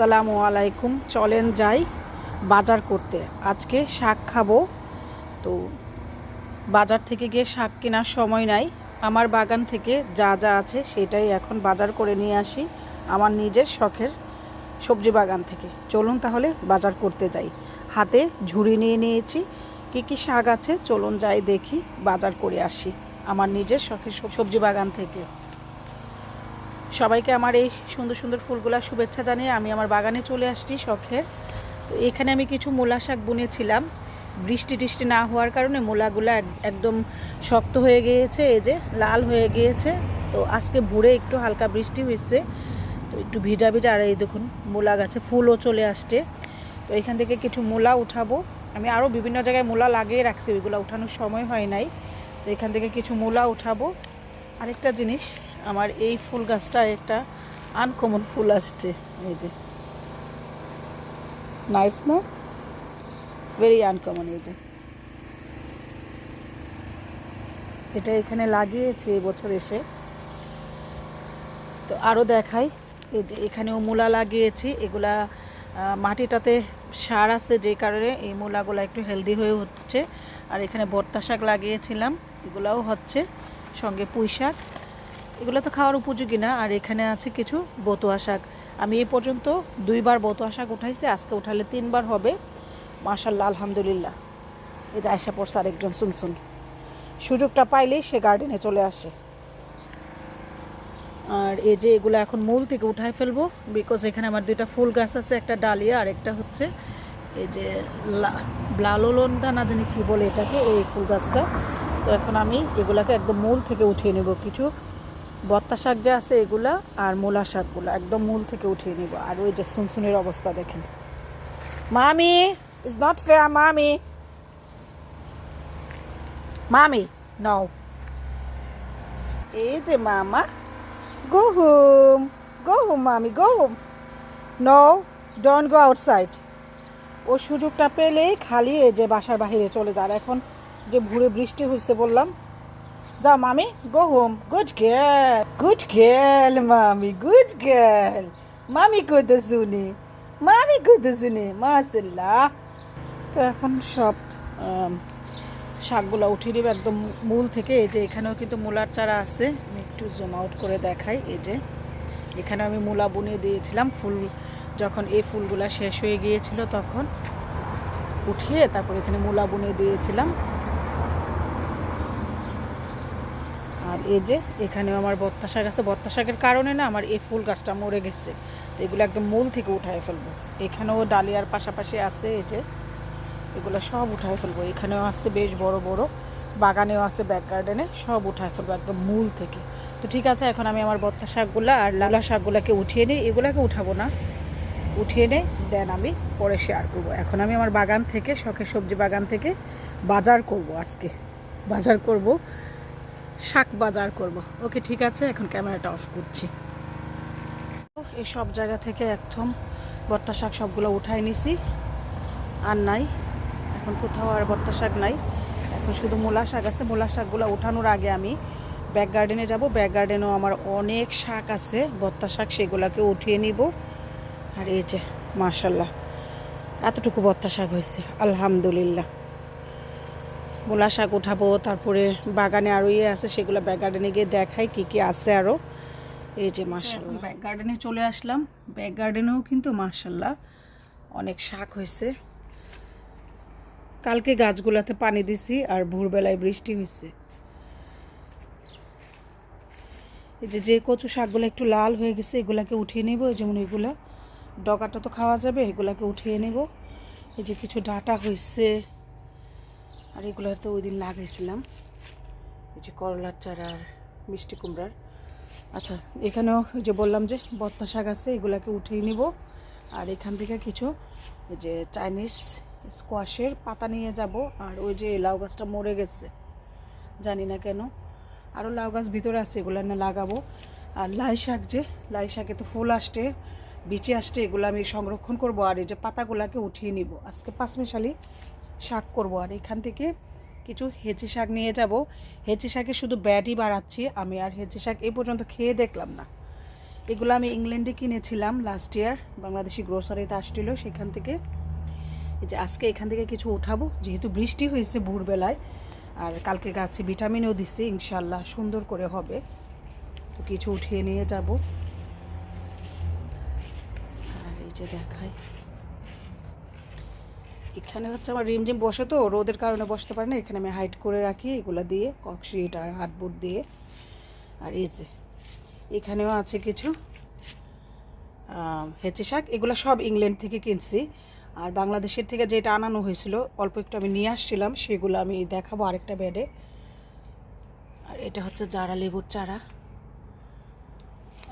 আসসালামু আলাইকুম, চলেন যাই বাজার করতে। আজকে শাক খাব। তো বাজার থেকে গিয়ে শাক কেনার সময় নাই। আমার বাগান থেকে যা যা আছে সেটাই এখন বাজার করে নিয়ে আসি। আমার নিজের শখের সবজি বাগান থেকে। চলুন তাহলে বাজার করতে যাই। হাতে ঝুড়ি নিয়ে নিয়েছি। কী কী শাক আছে চলুন যাই দেখি, বাজার করে আসি। আমার নিজের শখের সবজি বাগান থেকে। সবাইকে আমার এই সুন্দর সুন্দর ফুলগুলা শুভেচ্ছা জানিয়ে আমি আমার বাগানে চলে আসছি শখের। তো এখানে আমি কিছু মূলা শাক বুনেছিলাম। বৃষ্টি টিষ্টি না হওয়ার কারণে মূলাগুলো এক- একদম শক্ত হয়ে গিয়েছে, এই যে লাল হয়ে গিয়েছে। তো আজকে ভোরে একটু হালকা বৃষ্টি হয়েছে। তো একটু ভিজা ভিজা, আর এই দেখুন মূলা গাছে ফুলও চলে আসছে। তো এখান থেকে কিছু মূলা উঠাবো। আমি আরও বিভিন্ন জায়গায় মূলা লাগিয়ে রাখছি, ওইগুলো উঠানোর সময় হয় নাই। তো এখান থেকে কিছু মূলা উঠাবো। আরেকটা জিনিস আমার এই ফুল গাছটা একটা আনকমন ফুল আসছে, এই যে। নাইস না? ভেরি আনকমন এই যে। এটা এখানে লাগিয়েছি এবছর এসে। তো আরও দেখাই, এই যে এখানেও মূলা লাগিয়েছি, এগুলা মাটিটাতে সার আছে যে কারণে এই মূলাগুলো একটু হেলদি হয়ে হচ্ছে। আর এখানে ভর্তা শাক লাগিয়েছিলাম, এগুলাও হচ্ছে, সঙ্গে পুঁই শাক। এগুলো তো খাওয়ার উপযোগী না, আর এখানে আছে কিছু বতুয়া শাক। আমি এই পর্যন্ত দুইবার বতুয়া শাক উঠাইছি, আজকে উঠালে তিনবার হবে। মাশাল্লাহ আলহামদুলিল্লাহ। যে আয়সা পড়ছে আরেকজন শুনশুন সুযোগটা পাইলেই সে গার্ডেনে চলে আসে। আর এই যে এগুলো এখন মূল থেকে উঠায় ফেলব বিকজ এখানে আমার দুইটা ফুল গাছ আছে, একটা ডালিয়া আর একটা হচ্ছে এই যে ব্লালোলন্দা না জানি কী বলে এটাকে, এই ফুল গাছটা। তো এখন আমি এগুলাকে একদম মূল থেকে উঠিয়ে নেব কিছু। বত্তা শাক যে আছে এগুলা আর মূলা শাকগুলো, একদম মূল থেকে উঠিয়ে নেব। আর ওই যে সুনসুনের অবস্থা দেখেন। মামি ইজ নট ফেয়ার মামি। মামি, নাও। এই যে মামা গো হোম মামি go home no don't go outside ও সুযোগটা পেলেই খালি এই যে বাসার বাহিরে চলে যার এখন যে ভুরে বৃষ্টি হচ্ছে বললাম যাও, মামি। Go home good girl good girl মামি গুড গেল মামি কইতে শুনি মামি কইতে শুনি মাসাল্লাহ তো এখন সব শাকগুলো উঠিয়ে নেবে একদম মূল থেকে। এই যে এখানেও কিন্তু মূলার চারা আছে। আমি একটু জুম আউট করে দেখাই। এই যে এখানে আমি মূলা বুনিয়ে দিয়েছিলাম। ফুল যখন এই ফুলগুলা শেষ হয়ে গিয়েছিল তখন উঠিয়ে তারপর এখানে মূলা বুনিয়ে দিয়েছিলাম। আর এই যে এখানেও আমার বত্তা শাক আছে। বত্তা শাকের কারণে না আমার এই ফুল গাছটা মরে গেছে। তো এগুলো একদম মূল থেকে উঠায় ফেলব। এখানেও ডালিয়ার পাশাপাশি আছে এই যে, এগুলো সব উঠায় ফেলব। এখানেও আছে বেশ বড় বড়, বাগানেও আছে ব্যাক গার্ডেনে সব উঠায় ফেলব একদম মূল থেকে। তো ঠিক আছে, এখন আমি আমার বত্তা শাকগুলো আর লালা শাকগুলোকে উঠিয়ে নিই। এগুলোকে উঠাবো না। উঠিয়ে নেই, দেন আমি পরে শেয়ার করব। এখন আমি আমার বাগান থেকে, শখের সবজি বাগান থেকে বাজার করব আজকে। বাজার করব। শাক বাজার করব। ওকে, ঠিক আছে, এখন ক্যামেরাটা অফ করছি। এই সব জায়গা থেকে একদম বত্তা শাক সবগুলো উঠাই নিছি। আর নাই, এখন কোথাও আর বত্তা শাক নাই। এখন শুধু মূলা শাক আছে, মূলা শাকগুলো ওঠানোর আগে আমি ব্যাক গার্ডেনে যাব। ব্যাক গার্ডেনেও আমার অনেক শাক আছে বত্তা শাক, সেগুলোকে উঠিয়ে নিব। আর এই যে মাশাল্লাহ এতটুকু বত্তা শাক হয়েছে, আলহামদুলিল্লাহ। মূলা শাক উঠাবো, তারপরে বাগানে আরও ইয়ে আছে, সেগুলো ব্যাক গার্ডেনে গিয়ে দেখাই কি কি আছে আরও এই যে মাশাল্লাহ ব্যাক গার্ডেনে চলে আসলাম। ব্যাক গার্ডেনেও কিন্তু মাশাল্লাহ অনেক শাক হয়েছে। কালকে গাছগুলোতে পানি দিছি আর ভোরবেলায় বৃষ্টি হয়েছে। এই যে যে কচু শাকগুলো একটু লাল হয়ে গেছে, এগুলাকে উঠিয়ে নেব। যেমন এগুলা, ডগাটা তো খাওয়া যাবে, এগুলাকে উঠিয়ে নেব। এই যে কিছু ডাটা হয়েছে। আর এগুলো তো ওই দিন লাগাইছিলাম। এই যে করলার চারা আর মিষ্টি কুমড়ার। আচ্ছা এখানেও যে বললাম যে বত্তা শাক আছে, এগুলাকে উঠিয়ে নিব। আর এখান থেকে কিছু যে চাইনিজ স্কোয়াশের পাতা নিয়ে যাব। আর ওই যে লাউ গাছটা মরে গেছে, জানি না কেন। আরও লাউ গাছ ভিতরে আছে, এগুলো না লাগাবো। আর লাই শাক যে, লাই শাকে তো ফুল আসছে, বিচে আসছে, এগুলো আমি সংরক্ষণ করব। আর এই যে পাতাগুলোকে উঠিয়ে নিব। আজকে পাঁচমিশালি শাক করব। আর এখান থেকে কিছু হেঁচি শাক নিয়ে যাব। হেঁচি শাকে শুধু ব্যাটই বাড়াচ্ছি আমি আর হেঁচি শাক এ পর্যন্ত খেয়ে দেখলাম না। এগুলো আমি ইংল্যান্ডে কিনেছিলাম লাস্ট ইয়ার বাংলাদেশি গ্রোসারিতে আসছিল সেখান থেকে। এই যে আজকে এখান থেকে কিছু উঠাবো। যেহেতু বৃষ্টি হয়েছে ভোরবেলায়, আর কালকে গাছে ভিটামিনও দিচ্ছে ইনশাল্লাহ সুন্দর করে হবে। তো কিছু উঠিয়ে নিয়ে যাব। আর এই যে দেখাই। এখানে হচ্ছে আমার রিমঝিম বসে তো, রোদের কারণে বসতে পারে না। এখানে আমি হাইট করে রাখি এগুলো দিয়ে ককশিট আর হাটবোর্ড দিয়ে। আর এই যে, এখানেও আছে কিছু হেঁচে শাক। এগুলো সব ইংল্যান্ড থেকে কিনছি। আর বাংলাদেশের থেকে যেটা আনানো হয়েছিল, অল্প একটু আমি নিয়ে আসছিলাম, সেগুলো আমি দেখাবো আরেকটা বেডে আর এটা হচ্ছে জারা লেবুর চারা।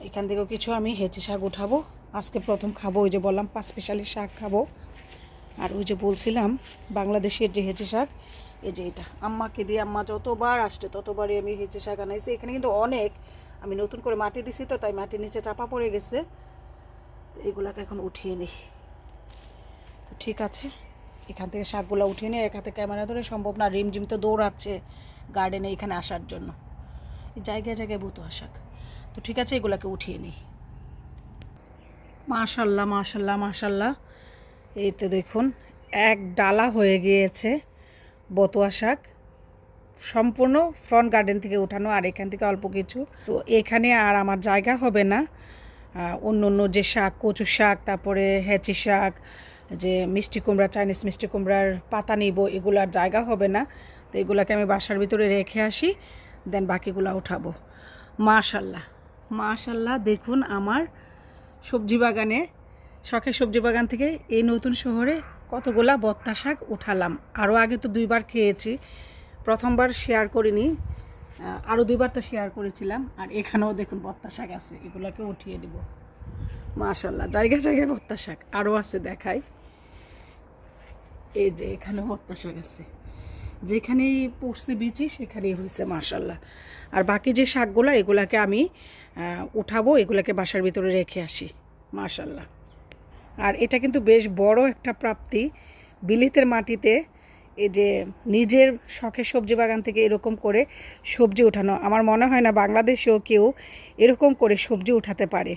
এখান থেকেও কিছু আমি হেঁচে শাক উঠাবো। আজকে প্রথম খাব, ওই যে বললাম, পাঁচ স্পেশালি শাক খাব। আর ওই যে বলছিলাম, বাংলাদেশের যে হেঁচে শাক, এই যে এটা। আম্মাকে দিয়ে আম্মা যতবার আসছে, ততবারই আমি হেঁচে শাক আনাইছি। এখানে কিন্তু অনেক, আমি নতুন করে মাটি দিছি তো, তাই মাটির নিচে চাপা পড়ে গেছে। এগুলাকে এখন উঠিয়ে নিই। তো ঠিক আছে, এখান থেকে শাকগুলো উঠিয়ে নিয়ে এক হাতে ক্যামেরা ধরে, সম্ভব না রিমঝিম তো দৌড়াচ্ছে গার্ডেনে এখানে আসার জন্য। জায়গায় জায়গায় বুতুয়া শাক। তো ঠিক আছে, এগুলাকে উঠিয়ে নিই। মাশাল্লাহ মাশাল্লাহ মাশাল্লাহ। এই তো দেখুন, এক ডালা হয়ে গিয়েছে বতুয়া শাক। সম্পূর্ণ ফ্রন্ট গার্ডেন থেকে উঠানো আর এখান থেকে অল্প কিছু। তো এখানে আর আমার জায়গা হবে না। অন্য অন্য যে শাক, কচু শাক, তারপরে হেঁচি শাক, যে মিষ্টি কুমড়া, চাইনিজ মিষ্টি কুমড়ার পাতা নিব এগুলার জায়গা হবে না। তো এগুলাকে আমি বাসার ভিতরে রেখে আসি, দেন বাকিগুলো উঠাবো। মাশাল্লাহ মাশাল্লাহ দেখুন আমার সবজি বাগানে শখের সবজি বাগান থেকে এই নতুন শহরে কতগুলা বত্তা শাক উঠালাম। আরও আগে তো দুইবার খেয়েছি। প্রথমবার শেয়ার করিনি। আরও দুইবার তো শেয়ার করেছিলাম। আর এখানেও দেখুন বত্তা শাক আছে। এগুলোকে উঠিয়ে দিব। মাশাল্লাহ জায়গায় জায়গায় বত্তা শাক আরও আছে দেখাই। এই যে এখানে বত্তা শাক আছে। যেখানেই পড়ছে বিচি, সেখানেই হয়েছে মাশাল্লাহ আর বাকি যে শাকগুলো, এগুলাকে আমি উঠাবো, এগুলাকে বাসার ভিতরে রেখে আসি মাশাল্লাহ আর এটা কিন্তু বেশ বড় একটা প্রাপ্তি। বিলিতের মাটিতে এই যে নিজের শখের সবজি বাগান থেকে এরকম করে সবজি ওঠানো। আমার মনে হয় না বাংলাদেশেও কেউ এরকম করে সবজি উঠাতে পারে।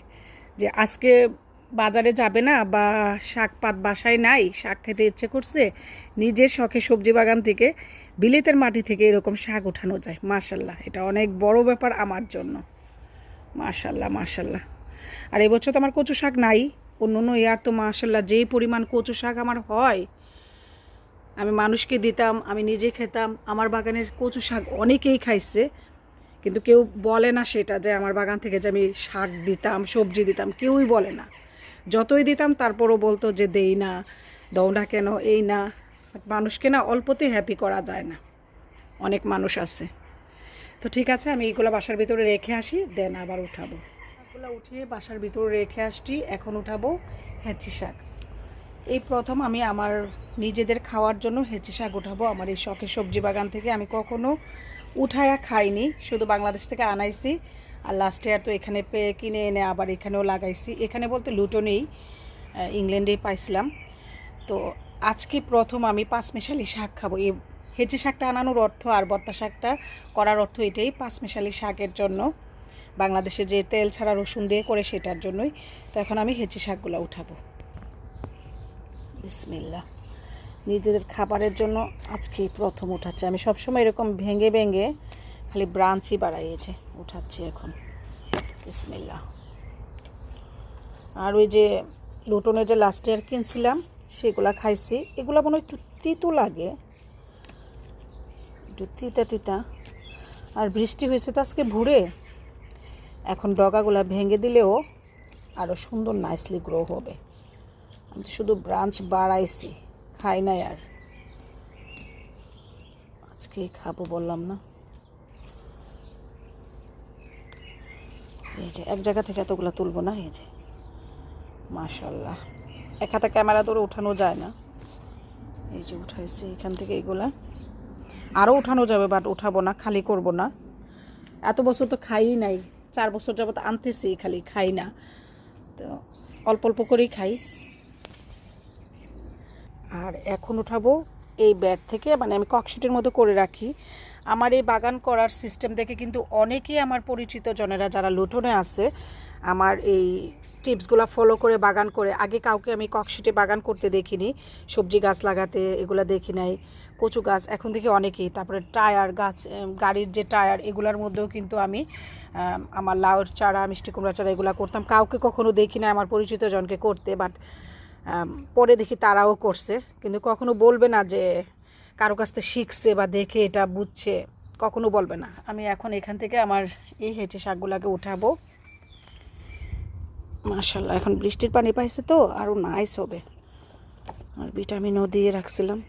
যে আজকে বাজারে যাবে না বা শাক পাত বাসায় নাই, শাক খেতে ইচ্ছে করছে, নিজের শখে সবজি বাগান থেকে, বিলেতের মাটি থেকে এরকম শাক উঠানো যায়। মাশাল্লাহ, এটা অনেক বড় ব্যাপার আমার জন্য। মাশাল্লাহ মাশাল্লাহ। আর এবছর তো আমার কচু শাক নাই। অন্য অন্য ইয়ার তো মাশাল্লাহ যেই পরিমাণ কচু শাক আমার হয়, আমি মানুষকে দিতাম, আমি নিজে খেতাম, আমার বাগানের কচু শাক অনেকেই খাইছে, কিন্তু কেউ বলে না সেটা যে আমার বাগান থেকে যে আমি শাক দিতাম, সবজি দিতাম, কেউই বলে না। যতই দিতাম তারপরও বলতো যে দেই না দৌ না কেন, এই না। মানুষকে না অল্পতে হ্যাপি করা যায় না। অনেক মানুষ আছে। তো ঠিক আছে, আমি এইগুলো বাসার ভিতরে রেখে আসি দেন আবার উঠাবো। শাকগুলো উঠিয়ে বাসার ভিতরে রেখে আসছি। এখন উঠাবো হেঁচি শাক। এই প্রথম আমি আমার নিজেদের খাওয়ার জন্য হেঁচি শাক উঠাবো। আমার এই শখের সবজি বাগান থেকে আমি কখনো উঠায়া খাইনি। শুধু বাংলাদেশ থেকে আনাইছি আর লাস্ট ইয়ার তো এখানে পেয়ে কিনে এনে আবার এখানেও লাগাইছি। এখানে বলতে লুটনেই ইংল্যান্ডেই পাইছিলাম। তো আজকে প্রথম আমি পাঁচমেশালি শাক খাব। এই হেঁচি শাকটা আনানোর অর্থ আর বত্তা শাকটা করার অর্থ এটাই, পাঁচমেশালি শাকের জন্য। বাংলাদেশে যে তেল ছাড়া রসুন দিয়ে করে সেটার জন্যই তো এখন আমি হেঁচি শাকগুলো উঠাবো। বিসমিল্লা নিজেদের খাবারের জন্য আজকে প্রথম উঠাচ্ছি। আমি সবসময় এরকম ভেঙে ভেঙে খালি ব্রাঞ্চই বাড়াইয়েছে, উঠাচ্ছি এখন। বিসমিল্লা আর ওই যে লুটনের যে লাস্ট ইয়ার কিনছিলাম, সেগুলা খাইছি। এগুলো মনে হয় একটু তিতো লাগে। একটু তিতা তিতা। আর বৃষ্টি হয়েছে তো আজকে ভুরে। এখন ডগাগুলা ভেঙে দিলেও আরও সুন্দর নাইসলি গ্রো হবে। আমি তো শুধু ব্রাঞ্চ বাড়াইছি, খাই নাই আর। আজকে খাব বললাম না। এই যে এক জায়গা থেকে এতগুলো তুলবো না, এই যে। মাশাল্লাহ এক হাতে ক্যামেরা ধরে উঠানো যায় না। এই যে উঠাইছি এখান থেকে এগুলা। আরও উঠানো যাবে বাট উঠাবো না, খালি করব না। এত বছর তো খাইই নাই। চার বছর যাবত আনতেছি খালি খাই না। তো অল্প অল্প করেই খাই। আর এখন উঠাবো এই ব্যাগ থেকে মানে আমি ককশিটের মতো করে রাখি। আমার এই বাগান করার সিস্টেম দেখে কিন্তু অনেকেই আমার পরিচিত জনেরা যারা লুটনে আছে আমার এই টিপসগুলো ফলো করে বাগান করে। আগে কাউকে আমি ককশিটে বাগান করতে দেখিনি সবজি গাছ লাগাতে এগুলো দেখি নাই কচু গাছ এখন দেখি অনেকেই। তারপরে টায়ার গাছ গাড়ির যে টায়ার এগুলোর মধ্যেও কিন্তু আম, আমার লাউর চারা, মিষ্টি কুমড়া চারা এগুলো করতাম। কাউকে কখনো দেখি না আমার পরিচিত জনকে করতে বাট পরে দেখি তারাও করছে। কিন্তু কখনো বলবে না যে কারও কাছ থেকে শিখছে বা দেখে এটা বুঝছে, কখনো বলবে না। আমি এখন এখান থেকে আমার এই হেঁচে শাকগুলোকে উঠাবো। মাশাল্লাহ এখন বৃষ্টির পানি পাইছে তো আরও নাইস হবে। আর ভিটামিনও দিয়ে রাখছিলাম।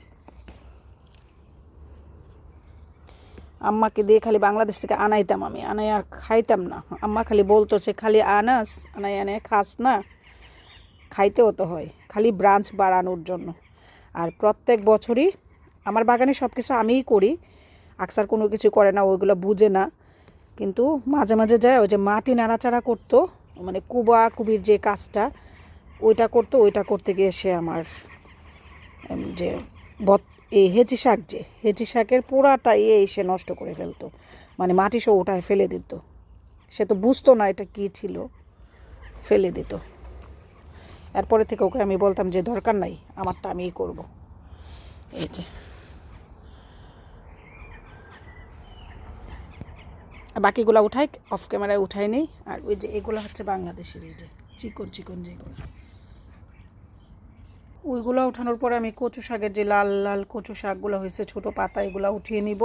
আম্মাকে দিয়ে খালি বাংলাদেশ থেকে আনাইতাম আমি, আনাই আর খাইতাম না। আম্মা খালি বলতো যে, খালি আনাস, আনাই আনে খাস না, খাইতেও তো হয়, খালি ব্রাঞ্চ বাড়ানোর জন্য। আর প্রত্যেক বছরই আমার বাগানে সব কিছু আমিই করি, আকসার কোনো কিছু করে না, ওইগুলো বুঝে না। কিন্তু মাঝে মাঝে যায়, ওই যে মাটি নাড়াচাড়া করতো মানে কুবা কুবির যে কাজটা, ওইটা করতো, ওইটা করতে গিয়ে সে আমার যে বত এই হেঁচি শাক যে, হেঁচি শাকের পুরাটাই এই সে নষ্ট করে ফেলতো। মানে মাটি সব ওটায় ফেলে দিত। সে তো বুঝতো না এটা কী ছিল। ফেলে দিত। এরপরে থেকে ওকে আমি বলতাম যে, দরকার নাই, আমারটা আমিই করব। এই যে। বাকিগুলো উঠাই অফ ক্যামেরায় উঠাই নেই। আর ওই যে, এগুলো হচ্ছে বাংলাদেশের এই যে, চিকন চিকন যেগুলো। ওইগুলো ওঠানোর পরে আমি কচু শাকের যে লাল লাল কচু শাকগুলো হয়েছে, ছোট পাতা এগুলো উঠিয়ে নিব।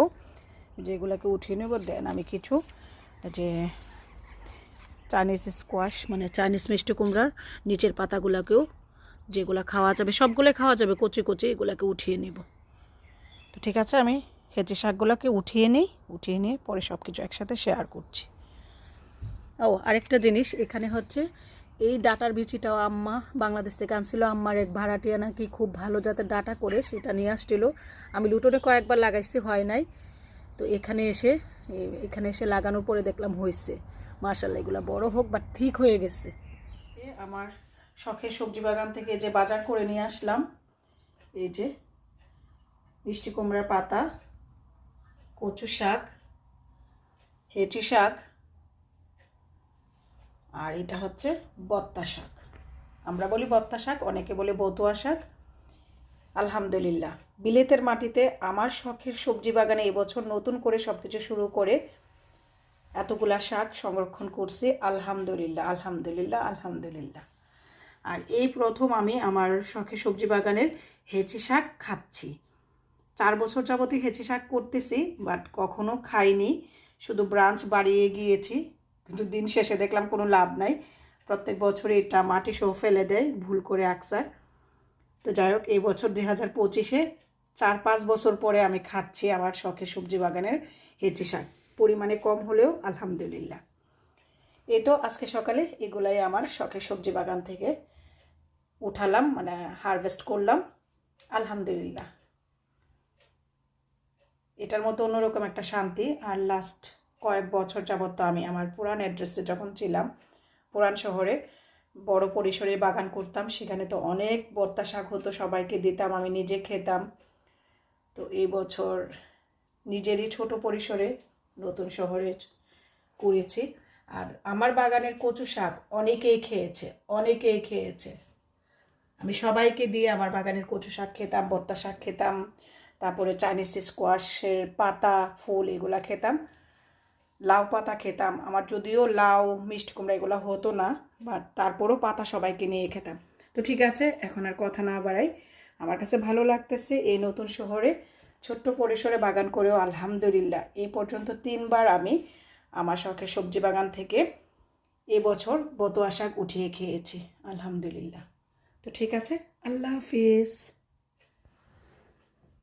যেগুলোকে উঠিয়ে নেব, দেন আমি কিছু যে চাইনিজ স্কোয়াশ মানে চাইনিজ মিষ্টি কুমড়ার নিচের পাতাগুলোকেও যেগুলো খাওয়া যাবে সবগুলো খাওয়া যাবে, কচি কচি এগুলোকে উঠিয়ে নিব। তো ঠিক আছে, আমি হেঁচে শাকগুলোকে উঠিয়ে নিই, উঠিয়ে নিয়ে পরে সব কিছু একসাথে শেয়ার করছি। ও, আরেকটা জিনিস, এখানে হচ্ছে এই ডাটার বিচিটাও আম্মা বাংলাদেশ থেকে আনছিল। আম্মার এক ভাড়াটিয়া নাকি খুব ভালো জাতের ডাটা করে সেটা নিয়ে আসছিল। আমি লুটোনে কয়েকবার লাগাইছি, হয় নাই। তো এখানে এসে এখানে এসে লাগানোর পরে দেখলাম হয়েছে মার্শাল্লাহ এগুলো বড় হোক বা ঠিক হয়ে গেছে। আমার শখের সবজি বাগান থেকে যে বাজার করে নিয়ে আসলাম, এই যে মিষ্টি কুমড়ার পাতা, কচু শাক, হেঁচি শাক আর এটা হচ্ছে বত্তা শাক। আমরা বলি বত্তা শাক, অনেকে বলে বতুয়া শাক। আলহামদুলিল্লাহ, বিলেতের মাটিতে আমার শখের সবজি বাগানে এবছর নতুন করে সব কিছু শুরু করে এতগুলা শাক সংরক্ষণ করছি। আলহামদুলিল্লাহ আলহামদুলিল্লাহ আলহামদুলিল্লাহ। আর এই প্রথম আমি আমার শখের সবজি বাগানের হেঁচি শাক খাচ্ছি। চার বছর যাবতই হেঁচি শাক করতেছি, বাট কখনো খাইনি। শুধু ব্রাঞ্চ বাড়িয়ে গিয়েছি। কিন্তু দিন শেষে দেখলাম কোনো লাভ নাই। প্রত্যেক বছরে এটা মাটি সহ ফেলে দেয়, ভুল করে আকসার। তো যাই হোক, এই বছর দুই হাজার পঁচিশে চার পাঁচ বছর পরে আমি খাচ্ছি আমার শখের সবজি বাগানের হেঁচি শাক। পরিমাণে কম হলেও আলহামদুলিল্লাহ। এই তো আজকে সকালে এগুলাই আমার শখের সবজি বাগান থেকে উঠালাম মানে হারভেস্ট করলাম। আলহামদুলিল্লাহ। এটার মতো অন্যরকম একটা শান্তি। আর লাস্ট কয়েক বছর যাবত তো আমি আমার পুরান অ্যাড্রেসে যখন ছিলাম, পুরান শহরে, বড় পরিসরে বাগান করতাম, সেখানে তো অনেক বর্তা শাক হতো সবাইকে দিতাম, আমি নিজে খেতাম। তো এই বছর নিজেরই ছোট পরিসরে নতুন শহরে করেছি। আর আমার বাগানের কচু শাক অনেকেই খেয়েছে অনেকেই খেয়েছে। আমি সবাইকে দিয়ে আমার বাগানের কচু শাক খেতাম বত্তা শাক খেতাম, তারপরে চাইনিজ স্কোয়াশের পাতা, ফুল এগুলা খেতাম। লাউ পাতা খেতাম। আমার যদিও লাউ, মিষ্টি কুমড়া এগুলো হতো না বাট তারপরও পাতা সবাইকে নিয়ে খেতাম। তো ঠিক আছে, এখন আর কথা না বাড়াই। আমার কাছে ভালো লাগতেছে এই নতুন শহরে। ছোট্ট পরিসরে বাগান করেও আলহামদুলিল্লাহ। এই পর্যন্ত তিনবার আমি আমার শখের সবজি বাগান থেকে এবছর বতুয়া শাক উঠিয়ে খেয়েছি। আলহামদুলিল্লাহ। তো ঠিক আছে, আল্লাহ হাফিজ।